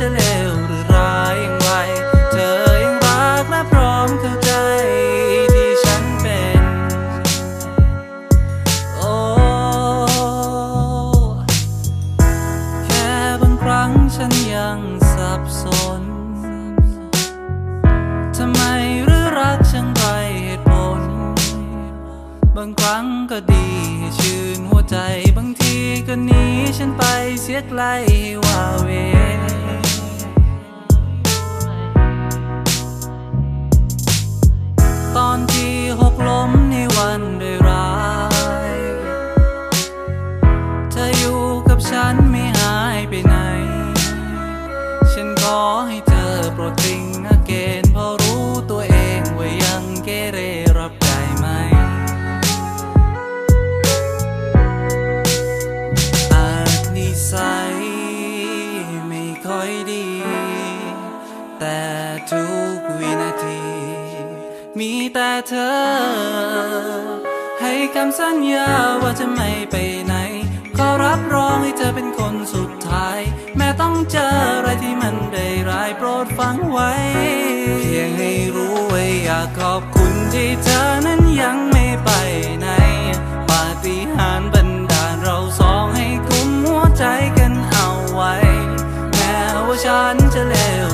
จะเลวหรือร้ายอย่างไร เธอยังรักและพร้อมเข้าใจที่ฉันเป็น โอ้แค่บางครั้งฉันยังสับสน ทำไมหรือรักช่างไรเหตุผล บางครั้งก็ดีให้ชื่นหัวใจบางทีก็หนีฉันไปเสียไกลว่าเว ฉันขอให้เธอโปรดทิ้งอาเกนเพราะรู้ตัวเองว่ายังเกเรรับได้ไหม อาจนิสัยไม่ค่อยดี แต่ทุกวินาที มีแต่เธอ ให้คำสัญญาว่าจะไม่ไปไหน ขอรับรองให้เธอเป็น ไว้ เพียงให้รู้ไว้อยากขอบคุณที่เธอนั้นยังไม่ไปไหน ปาฏิหาริย์บันดาลเราสองให้กุมหัวใจกันเอาไว้ แม้ว่าฉันจะเลว